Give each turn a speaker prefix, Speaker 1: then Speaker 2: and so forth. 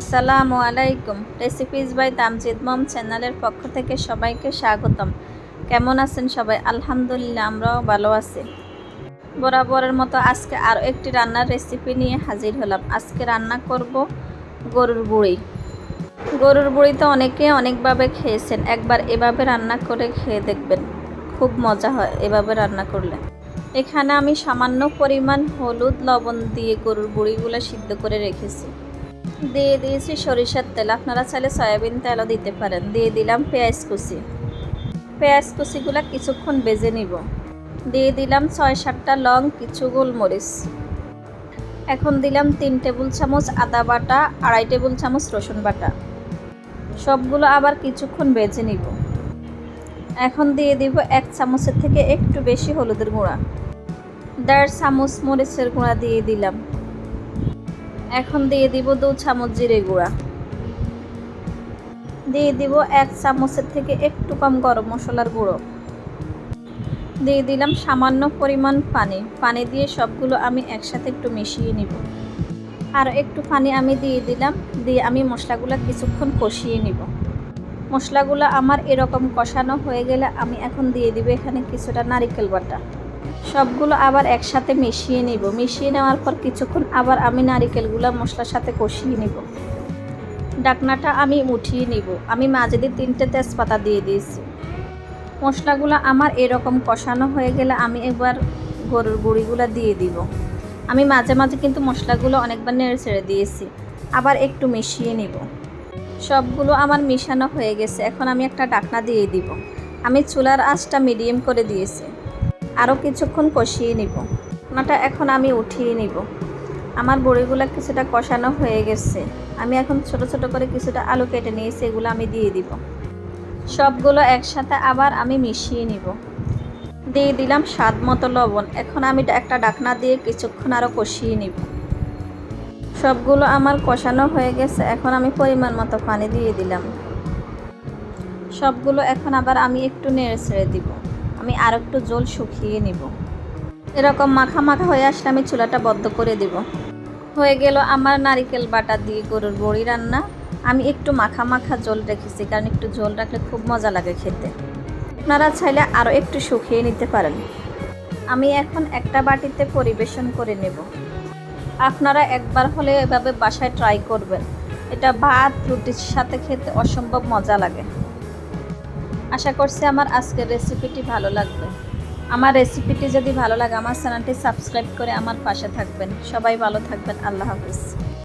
Speaker 1: আসসালামু আলাইকুম। Recipes by Tamjid মম চ্যানেলের পক্ষ থেকে সবাইকে স্বাগতম। কেমন আছেন সবাই? আলহামদুলিল্লাহ, আমরাও ভালো আছি। বরাবরের মতো আজকে আরও একটি রান্নার রেসিপি নিয়ে হাজির হলাম। আজকে রান্না করব গরুর বুড়ি। গরুর বুড়ি তো অনেকে অনেকভাবে খেয়েছেন। একবার এভাবে রান্না করে খেয়ে দেখবেন। খুব মজা হয় এভাবে রান্না করলে। এখানে আমি সামান্য পরিমাণ হলুদ লবণ দিয়ে গরুর বুড়িগুলো সিদ্ধ করে রেখেছি। দিয়ে দিয়েছি সরিষার তেল। আপনারা চাইলে সয়াবিন তেলও দিতে পারেন। দিয়ে দিলাম পেঁয়াজ কুচি। পেঁয়াজ কুচিগুলো কিছুক্ষণ বেজে নিব। দিয়ে দিলাম ছয় সাতটা লং কিছু গোলমরিচ। এখন দিলাম তিন টেবিল চামচ আদা বাটা, আড়াই টেবিল চামচ রসুন বাটা। সবগুলো আবার কিছুক্ষণ বেজে নিব। এখন দিয়ে দিব এক চামচের থেকে একটু বেশি হলুদের গুঁড়া। দেড় চামচ মরিচের গুঁড়া দিয়ে দিলাম। এখন দিয়ে দিব দু চামচ জিরে গুঁড়া। দিয়ে দিব এক চামচের থেকে একটু কম গরম মশলার গুঁড়ো। দিয়ে দিলাম সামান্য পরিমাণ পানি। পানি দিয়ে সবগুলো আমি একসাথে একটু মিশিয়ে নিব। আর একটু পানি আমি দিয়ে দিলাম, দিয়ে আমি মশলাগুলো কিছুক্ষণ কষিয়ে নিব। মশলাগুলো আমার এরকম কষানো হয়ে গেলে আমি এখন দিয়ে দিব এখানে কিছুটা নারিকেল বাটা। সবগুলো আবার একসাথে মিশিয়ে নিব। মিশিয়ে নেওয়ার পর কিছুক্ষণ আবার আমি নারিকেলগুলো মশলার সাথে কষিয়ে নিব। ডাকনাটা আমি উঠিয়ে নিব। আমি মাঝে দিয়ে তিনটে তেজপাতা দিয়ে দিয়েছি। মশলাগুলো আমার এরকম কষানো হয়ে গেলে আমি একবার গরুর গুঁড়িগুলো দিয়ে দিব। আমি মাঝে মাঝে কিন্তু মশলাগুলো অনেকবার নেড়ে ছেড়ে দিয়েছি। আবার একটু মিশিয়ে নিব। সবগুলো আমার মিশানো হয়ে গেছে। এখন আমি একটা ডাকনা দিয়ে দিব। আমি চুলার আঁচটা মিডিয়াম করে দিয়েছি। আরও কিছুক্ষণ কষিয়ে নিব। ওনাটা এখন আমি উঠিয়ে নিব। আমার বড়িগুলো কিছুটা কষানো হয়ে গেছে। আমি এখন ছোট ছোট করে কিছুটা আলু কেটে নিয়েছি, এগুলো আমি দিয়ে দিব। সবগুলো একসাথে আবার আমি মিশিয়ে নিব। দিয়ে দিলাম স্বাদ মতো লবণ। এখন আমি একটা ডাকনা দিয়ে কিছুক্ষণ আরও কষিয়ে নিব। সবগুলো আমার কষানো হয়ে গেছে। এখন আমি পরিমাণ মতো পানি দিয়ে দিলাম। সবগুলো এখন আবার আমি একটু নেড়ে ছেড়ে দিব। আমি আর একটু জল শুকিয়ে নিব। এরকম মাখা মাখা হয়ে আসলে আমি চুলাটা বদ্ধ করে দিব। হয়ে গেল আমার নারিকেল বাটা দিয়ে গরুর বড়ি রান্না। আমি একটু মাখা মাখা জল রেখেছি, কারণ একটু জল রাখলে খুব মজা লাগে খেতে। আপনারা চাইলে আরও একটু শুকিয়ে নিতে পারেন। আমি এখন একটা বাটিতে পরিবেশন করে নেব। আপনারা একবার হলে এভাবে বাসায় ট্রাই করবেন। এটা ভাত, রুটির সাথে খেতে অসম্ভব মজা লাগে। আশা করছি আমার আজকের রেসিপিটি ভালো লাগবে। আমার রেসিপিটি যদি ভালো লাগে, আমার চ্যানেলটি সাবস্ক্রাইব করে আমার পাশে থাকবেন। সবাই ভালো থাকবেন। আল্লাহ হাফিজ।